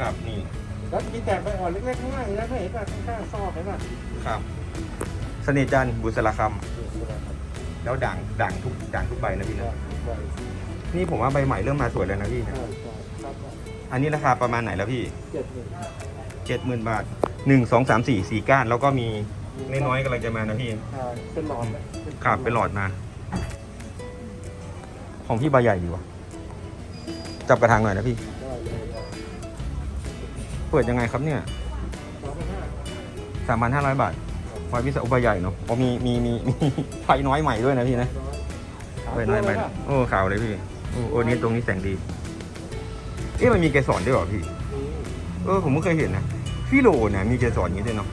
ครับนี่แล้วมีแตกใบอ่อนเล็กๆข้างล่างอีกแล้วไม่เห็นป่ะข้างๆซอกเห็นป่ะครับเสน่ห์จันทร์บุษราคำแล้วด่างด่างทุกด่างทุกใบนะพี่นะนี่ผมว่าใบใหม่เริ่มมาสวยแล้วนะพี่ใช่ใช่ครับอันนี้ราคาประมาณไหนแล้วพี่เจ็ดหนึ่งเจ็ดหมื่นบาทหนึ่งสองสามสี่สี่ก้านแล้วก็มีน้อยๆกำลังจะมานะพี่อ่าเป็นหลอดนะครับเป็นหลอดมา ของพี่ใบใหญ่ดีวะจับกระถางหน่อยนะพี่ได้เลยอะ เปิดยังไงครับเนี่ยสองพันห้าสามพันห้าร้อยบาทไฟพิเศษอุบใหญ่เนาะอ๋อมีมีมีมีไฟน้อยใหม่ด้วยนะพี่นะร้อยไฟน้อยใหม่ โอ้ขาวเลยพี่ โอ้โอ้นี่ตรงนี้แสงดี เอ๊ะมันมีเกสรด้วยเหรอพี่ เออผมไม่เคยเห็นนะฟิโลเนี่ยมีเกสรอย่างนี้ด้วยเนาะ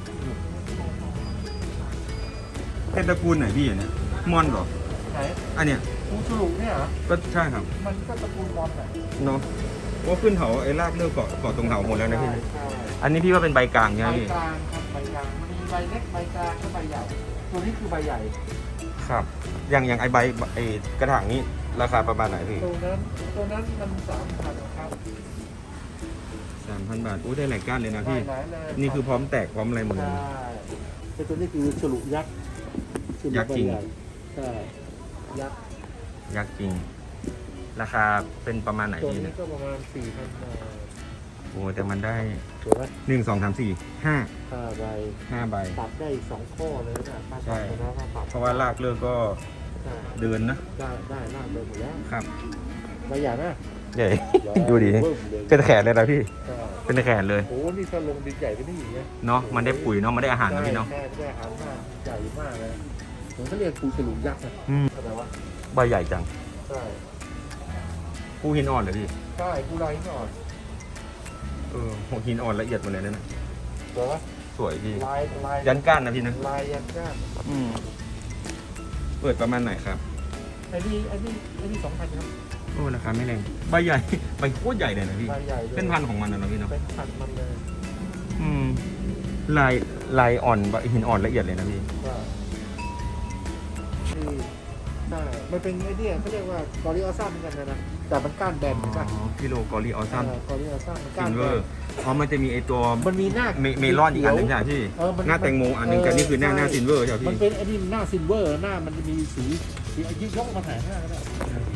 เป็นตระกูลไหนพี่อันเนี่ยมอนเหรอไหนอันเนี้ยภูฉลุเนี่ยเหรอก็ใช่ครับ มันก็ตระกูลบอลแหละเนาะ ว่าขึ้นเขาไอ้รากเลิกเกาะเกาะตรงเขาหมดแล้วนะพี่นะใช่อันนี้พี่ว่าเป็นใบกลางใบใช่ไหมพี่ กลางครับใบกลางมันมีใบเล็กใบกลางก็ใบใหญ่ ตัวนี้คือใบใหญ่ ครับ อย่างอย่างไอ้ใบไอ้กระถางนี้ราคาประมาณไหนพี่ตัวนั้นตัวนั้นมันสามพันครับสามพันบาท อู้ได้หลายก้านเลยนะพี่ หลายเลยนี่คือพร้อมแตกพร้อมอะไรหมดเลยใช่แต่ตัวนี้คือฉลุยักษ์ฉลุยักษ์จริง ใบใหญ่ใช่ยักษ์ยักษ์จริง ราคาเป็นประมาณไหนตัวพี่นี้เนี่ยก็ประมาณสี่พันบาทโอ้แต่มันได้ถูกไหมหนึ่งสองสามสี่ห้าห้าใบห้าใบ ตัดได้อีกสองข้อเลยนะถ้าใช่ ตัดไปแล้วถ้าตัดเพราะว่ารากเลิกก็ใช่เดินนะได้ได้ลากเลยหมดแล้วครับใบใหญ่ไหมใหญ่ ดูดิเบิ่มเลยเป็นแขนเลยนะพี่ใช่เป็นแขนเลยโอ้โหนี่ถ้าลงดินใหญ่ไปนี่อีกนะ เนาะมันได้ปุ๋ยเนาะมันได้อาหารนะพี่เนาะ ใช่ใช่อาหารมากใหญ่มากเลยเหมือนเขาเรียกปูฉลุยักษ์นะอืม เข้าใจวะใบใหญ่จัง ใช่ ผู้หินอ่อนเลยพี่ใช่กูไรหน่อยเออหัวหินอ่อนละเอียดหมดเลยนะเดี๋ยววะสวยพี่ ลายลายยันก้านนะพี่นะลายยันก้านอืมเปิดประมาณไหนครับไอ้นี่ไอ้นี่ไอ้นี่สองพันครับโอ้ราคาไม่แรงใบใหญ่ ใบโคตรใหญ่เลยนะพี่ ลายใหญ่เลยเป็นพันธุ์ของมันนะเนาะพี่เนาะเป็นพันมันเลยอืมลายลายอ่อนใบหินอ่อนละเอียดเลยนะพี่ ว่าที่ใช่มันเป็นไอ้เนี่ยเขาเรียกว่ากอริออซัมเหมือนกันนะแต่มันก้านแบนอ๋ใช่ปะอฟิโลกอริออซัมกอริออซัมมันซิก้านนเวแบอร์นเพราะมันจะมีไอตัวมันมีหน้าเมเมลอนอีกอันหนึงใช่ไหมพี่เออมันหน้าแตงโมอันหนึงแต่นี่คือหน้าหน้าซินเวอร์ใช่ไหมมันพี่เป็นไอ้นี่หน้าซิลเวอร์หน้ามันจะมีสีสีอายุยกมาถ่ายหน้าก็ได้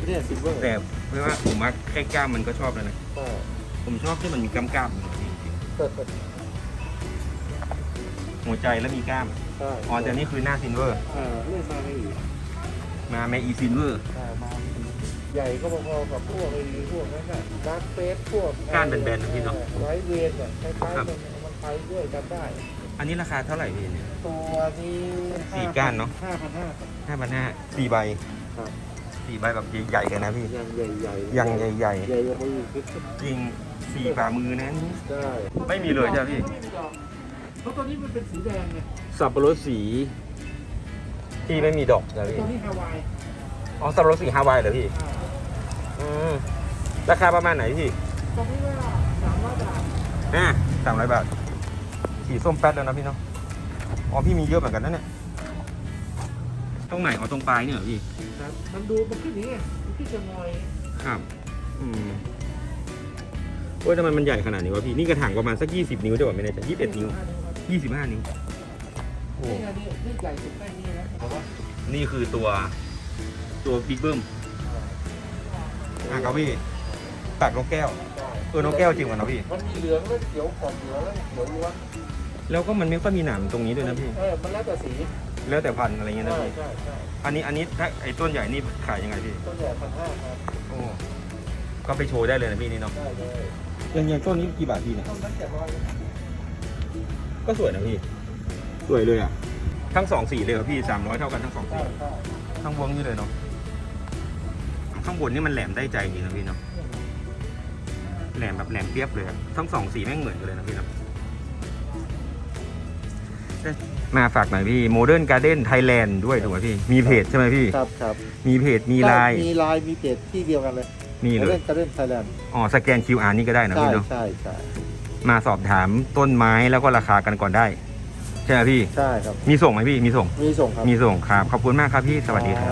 เนี่ยซิลเวอร์แต่ไม่ว่าผมว่าแค่กล้ามมันก็ชอบแล้วนะใช่ผมชอบที่มันมีกล้ามกล้ามๆจริงเปิดเปิดๆหัวใจแล้วมีกล้ามใช่อ๋อแต่นี่คือหน้าซินเวอร์เออเลื่อนมาไม่อีก มาเมอีซินเวอร์ใช่มาไม่อีกใหญ่ก็พอๆกับพวกไอ้พวกนั้นน่ะดาร์คเฟสพวกก้านแบนๆนะพี่เนาะไวท์เวนอะคล้ายครับๆกันมันไปด้วยกันได้ อันนี้ราคาเท่าไหร่พี่เนี่ย ตัวนี้สี่ก้านเนอะ ห้าพันห้าห้าพันห้าสี่ใบครับ สี่ใบแบบใหญ่ๆกันนะพี่ยังใหญ่ๆยังใหญ่ใหญ่กว่ามือคือๆจริงสี่ฝ่ามือนะนี่ได้ไม่มีเลยใช่ไหมพี่ไม่มีดอกเพราะตัวนี้มันเป็นสีแดงไงสับปะรดสี ที่ไม่มีดอกใช่ไหมตัวพี่นี้ฮาวายอ๋อสับปะรดสีฮาวายเหรอพี่อ่าอืมราคาประมาณไหนพี่ตัวนี้ว่าสามร้อยบาทอ่าสามร้อยบาทสีส้มแป๊ดแล้วนะพี่เนาะอ๋อพี่มีเยอะเหมือนกันนะเนี่ยตรงไหนอ๋อตรงปลายเนี่ยเหรอพี่ครับมันดูมันขึ้นอย่างนี้ไงมันขึ้นจะงอยครับอืมโอ้ยทำไมมันใหญ่ขนาดนี้วะพี่นี่กระถางประมาณสักยี่สิบนิ้วได้ป่ะไม่แน่ใจยี่สิบเอ็ดนิ้วยี่สิบห้านิ้วโอ้ นี่อันนี้นี่ใหญ่สุดได้นี่นะแต่ว่านี่คือตัวตัวบิ๊กเบิ้มอะครับพี่ตักนกแก้วเออนกแก้วจริงว่ะเนอะพี่ มันมีเหลืองแล้วเขียวก่อนเหลืองแล้วเขียวล้วนแล้วก็มันไม่ค่อยมีหนามตรงนี้ด้วยนะพี่ เออมันแล้วแต่สีแล้วแต่พันธุ์อะไรเงี้ยนะใช่พี่ ใช่ใช่อันนี้อันนี้ถ้าไอ้ต้นใหญ่นี่ขายยังไงพี่ ต้นใหญ่พันห้าครับโอ้ ก็ไปโชว์ได้เลยนะพี่นี่เนาะได้เลยอย่างอย่างต้นนี้กี่บาทพี่เนี่ยต้นนั้นเจ็ดร้อยก็สวยนะพี่ สวยเลยอะ ทั้งสองสีเลยเหรอพี่สามร้อยเท่ากันทั้งสองสีใช่ใช่ข้างบนนี่เลยเนาะข้างบนนี่มันแหลมได้ใจจริงนะพี่เนาะแหลมแบบแหลมเปียบเลยอะทั้งสองสีแม่งเหมือนกันเลยนะพี่เนาะมาฝากหน่อยพี่ Modern Garden Thailand ด้วยถูกไหมพี่ มีเพจใช่ไหมพี่ ครับครับมีเพจมีไลน์มีไลน์มีเพจที่เดียวกันเลยนี่เลเล่ยนการเล่นไทยแลนด์อ๋อสแกน QR นี่ก็ได้นะใช่พี่เนาะใช่ใช่มาสอบถามต้นไม้แล้วก็ราคากันก่อนได้ ใช่ไหมพี่ ใช่ครับ มีส่งไหมพี่ มีส่ง มีส่งครับ มีส่งครับ ขอบคุณมากครับพี่ สวัสดีครับ